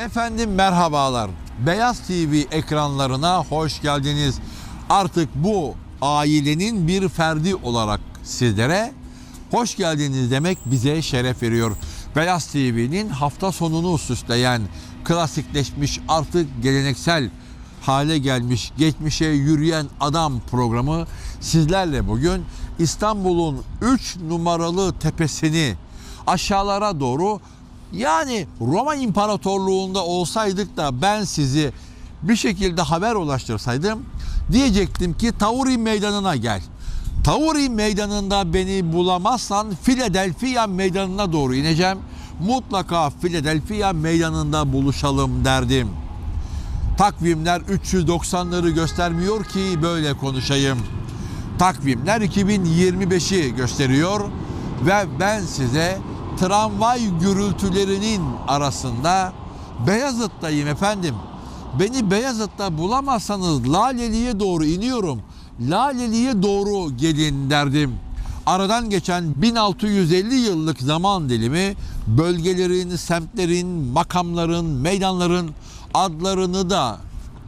Efendim merhabalar. Beyaz TV ekranlarına hoş geldiniz. Artık bu ailenin bir ferdi olarak sizlere hoş geldiniz demek bize şeref veriyor. Beyaz TV'nin hafta sonunu süsleyen, klasikleşmiş artık geleneksel hale gelmiş, geçmişe yürüyen adam programı sizlerle bugün İstanbul'un 3 numaralı tepesini aşağılara doğru yani Roma İmparatorluğu'nda olsaydık da ben sizi bir şekilde haber ulaştırsaydım diyecektim ki Tauri Meydanı'na gel. Tauri Meydanı'nda beni bulamazsan Philadelphia Meydanı'na doğru ineceğim. Mutlaka Philadelphia Meydanı'nda buluşalım derdim. Takvimler 390'ları göstermiyor ki böyle konuşayım. Takvimler 2025'i gösteriyor ve ben size tramvay gürültülerinin arasında Beyazıt'tayım efendim. Beni Beyazıt'ta bulamazsanız Laleli'ye doğru iniyorum. Laleli'ye doğru gelin derdim. Aradan geçen 1650 yıllık zaman dilimi bölgelerin, semtlerin, makamların, meydanların adlarını da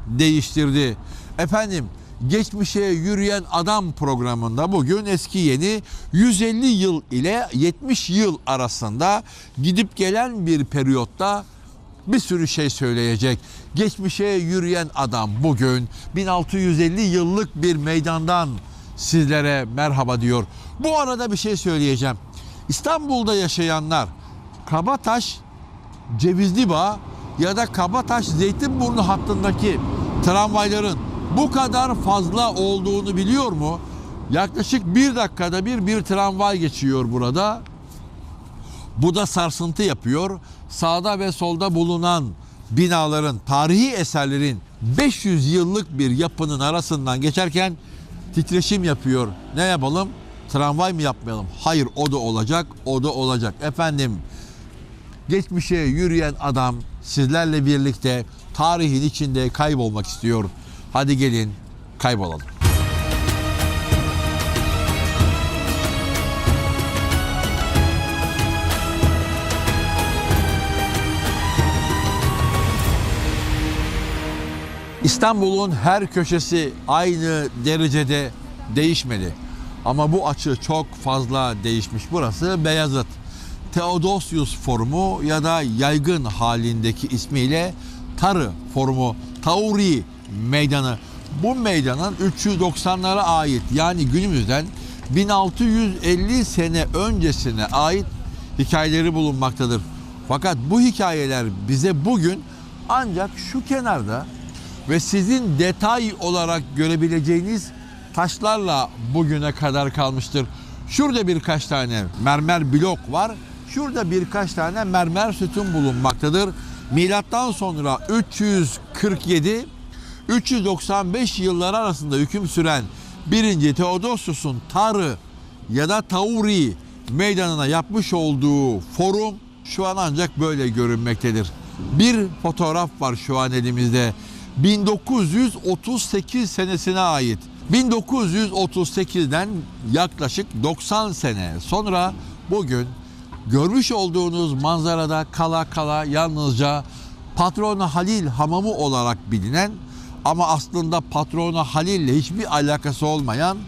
değiştirdi. Efendim Geçmişe Yürüyen Adam programında bugün eski yeni 150 yıl ile 70 yıl arasında gidip gelen bir periyotta bir sürü şey söyleyecek. Geçmişe yürüyen adam bugün 1650 yıllık bir meydandan sizlere merhaba diyor. Bu arada bir şey söyleyeceğim. İstanbul'da yaşayanlar Kabataş Cevizli Bağ ya da Kabataş Zeytinburnu hattındaki tramvayların bu kadar fazla olduğunu biliyor mu? Yaklaşık bir dakikada bir bir tramvay geçiyor burada. Bu da sarsıntı yapıyor. Sağda ve solda bulunan binaların, tarihi eserlerin 500 yıllık bir yapının arasından geçerken titreşim yapıyor. Ne yapalım? Tramvay mı yapmayalım? Hayır o da olacak, o da olacak. Efendim geçmişe yürüyen adam sizlerle birlikte tarihin içinde kaybolmak istiyor. Hadi gelin kaybolalım. İstanbul'un her köşesi aynı derecede değişmedi. Ama bu açı çok fazla değişmiş. Burası Beyazıt. Theodosius Forumu ya da yaygın halindeki ismiyle Tarı Forumu, Tauri Meydanı. Bu meydanın 390'lara ait yani günümüzden 1650 sene öncesine ait hikayeleri bulunmaktadır. Fakat bu hikayeler bize bugün ancak şu kenarda ve sizin detay olarak görebileceğiniz taşlarla bugüne kadar kalmıştır. Şurada birkaç tane mermer blok var. Şurada birkaç tane mermer sütun bulunmaktadır. Milattan sonra 347 395 yıllar arasında hüküm süren 1. Theodosius'un Tarı ya da Tauri meydanına yapmış olduğu forum şu an ancak böyle görünmektedir. Bir fotoğraf var şu an elimizde. 1938 senesine ait. 1938'den yaklaşık 90 sene sonra bugün görmüş olduğunuz manzarada kala kala yalnızca Patrona Halil Hamamı olarak bilinen ama aslında Patrona Halil ile hiçbir alakası olmayan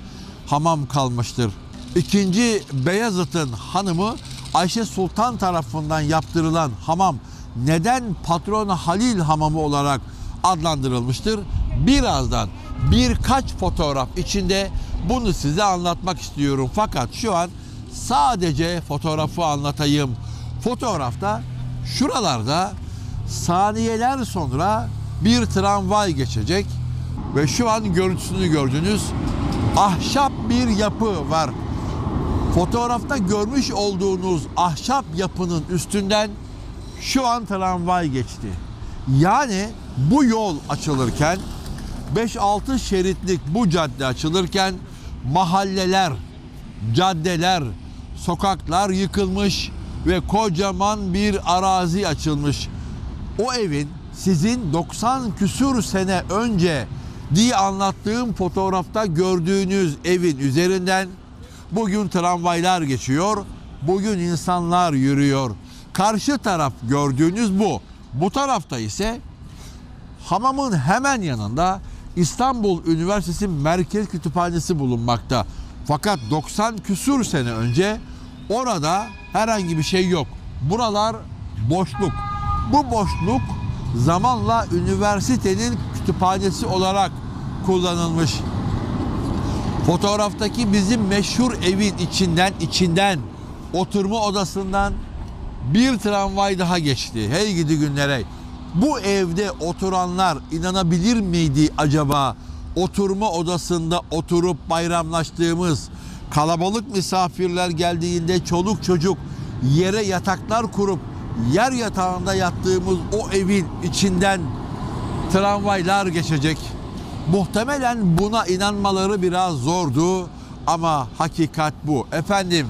hamam kalmıştır. İkinci Beyazıt'ın hanımı Ayşe Sultan tarafından yaptırılan hamam neden Patrona Halil Hamamı olarak adlandırılmıştır? Birazdan birkaç fotoğraf içinde bunu size anlatmak istiyorum. Fakat şu an sadece fotoğrafı anlatayım. Fotoğrafta şuralarda saniyeler sonra bir tramvay geçecek ve şu an görüntüsünü gördünüz. Ahşap bir yapı var. Fotoğrafta görmüş olduğunuz ahşap yapının üstünden şu an tramvay geçti. Yani bu yol açılırken 5-6 şeritlik bu cadde açılırken mahalleler, caddeler, sokaklar yıkılmış ve kocaman bir arazi açılmış. O evin sizin 90 küsur sene önce diye anlattığım fotoğrafta gördüğünüz evin üzerinden bugün tramvaylar geçiyor, bugün insanlar yürüyor. Karşı taraf gördüğünüz bu. Bu tarafta ise hamamın hemen yanında İstanbul Üniversitesi Merkez Kütüphanesi bulunmakta. Fakat 90 küsur sene önce orada herhangi bir şey yok. Buralar boşluk. Bu boşluk zamanla üniversitenin kütüphanesi olarak kullanılmış. Fotoğraftaki bizim meşhur evin içinden içinden oturma odasından bir tramvay daha geçti. Hey gidi günlere. Bu evde oturanlar inanabilir miydi acaba? Oturma odasında oturup bayramlaştığımız kalabalık misafirler geldiğinde çoluk çocuk yere yataklar kurup yer yatağında yattığımız o evin içinden tramvaylar geçecek. Muhtemelen buna inanmaları biraz zordu ama hakikat bu. Efendim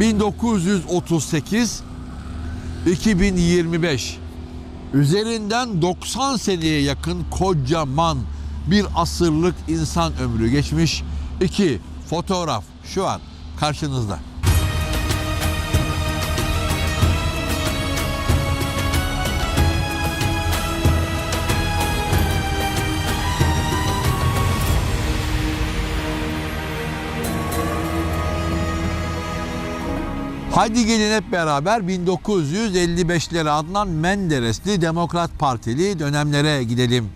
1938 2025 üzerinden 90 seneye yakın kocaman bir asırlık insan ömrü geçmiş. İki fotoğraf şu an karşınızda. Hadi gelin hep beraber 1955'lere adlanan Menderesli Demokrat Partili dönemlere gidelim.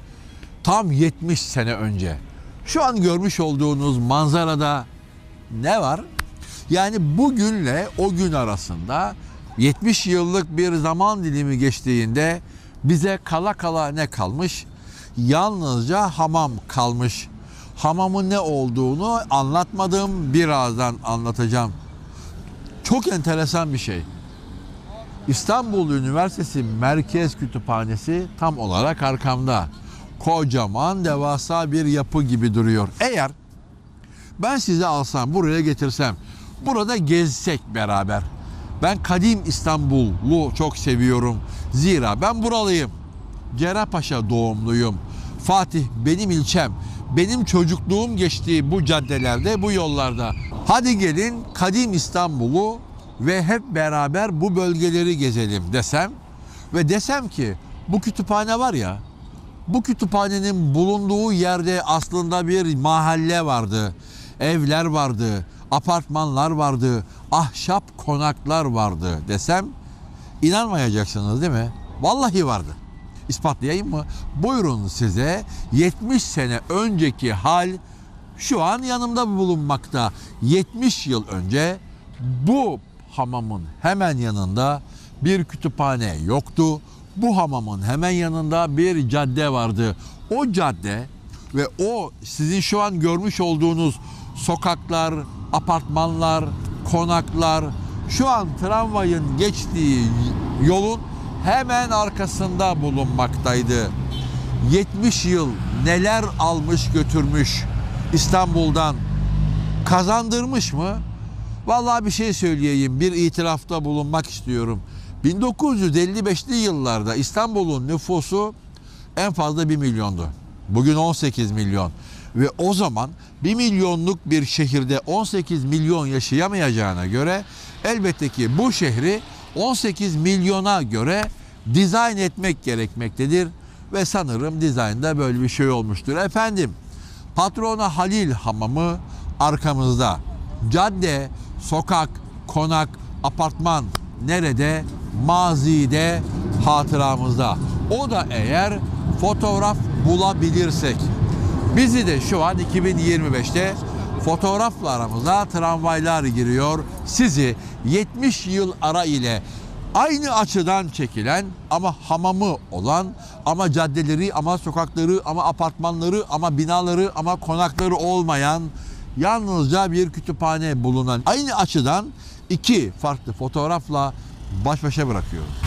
Tam 70 sene önce. Şu an görmüş olduğunuz manzarada ne var? Yani bugünle o gün arasında 70 yıllık bir zaman dilimi geçtiğinde bize kala kala ne kalmış? Yalnızca hamam kalmış. Hamamın ne olduğunu anlatmadım, birazdan anlatacağım. Çok enteresan bir şey. İstanbul Üniversitesi Merkez Kütüphanesi tam olarak arkamda. Kocaman devasa bir yapı gibi duruyor. Eğer ben sizi alsam buraya getirsem burada gezsek beraber. Ben kadim İstanbul'u çok seviyorum. Zira ben buralıyım. Cerrahpaşa doğumluyum. Fatih benim ilçem. Benim çocukluğum geçtiği bu caddelerde, bu yollarda. Hadi gelin kadim İstanbul'u ve hep beraber bu bölgeleri gezelim desem ve desem ki bu kütüphane var ya bu kütüphanenin bulunduğu yerde aslında bir mahalle vardı. Evler vardı, apartmanlar vardı, ahşap konaklar vardı desem inanmayacaksınız değil mi? Vallahi vardı. İspatlayayım mı? Buyurun size 70 sene önceki hal şu an yanımda bulunmakta. 70 yıl önce bu hamamın hemen yanında bir kütüphane yoktu. Bu hamamın hemen yanında bir cadde vardı. O cadde ve o sizin şu an görmüş olduğunuz sokaklar, apartmanlar, konaklar, şu an tramvayın geçtiği yolun hemen arkasında bulunmaktaydı. 70 yıl neler almış götürmüş İstanbul'dan kazandırmış mı? Vallahi bir şey söyleyeyim, bir itirafta bulunmak istiyorum. 1955'li yıllarda İstanbul'un nüfusu en fazla 1 milyondu. Bugün 18 milyon. Ve o zaman 1 milyonluk bir şehirde 18 milyon yaşayamayacağına göre elbette ki bu şehri 18 milyona göre dizayn etmek gerekmektedir. Ve sanırım dizaynda böyle bir şey olmuştur. Efendim Patrona Halil Hamamı arkamızda. Cadde, sokak, konak, apartman nerede? Mazide, hatıramızda. O da eğer fotoğraf bulabilirsek. Bizi de şu an 2025'te fotoğrafla aramıza tramvaylar giriyor. Sizi 70 yıl ara ile aynı açıdan çekilen ama hamamı olan ama caddeleri ama sokakları ama apartmanları ama binaları ama konakları olmayan yalnızca bir kütüphane bulunan aynı açıdan iki farklı fotoğrafla baş başa bırakıyorum.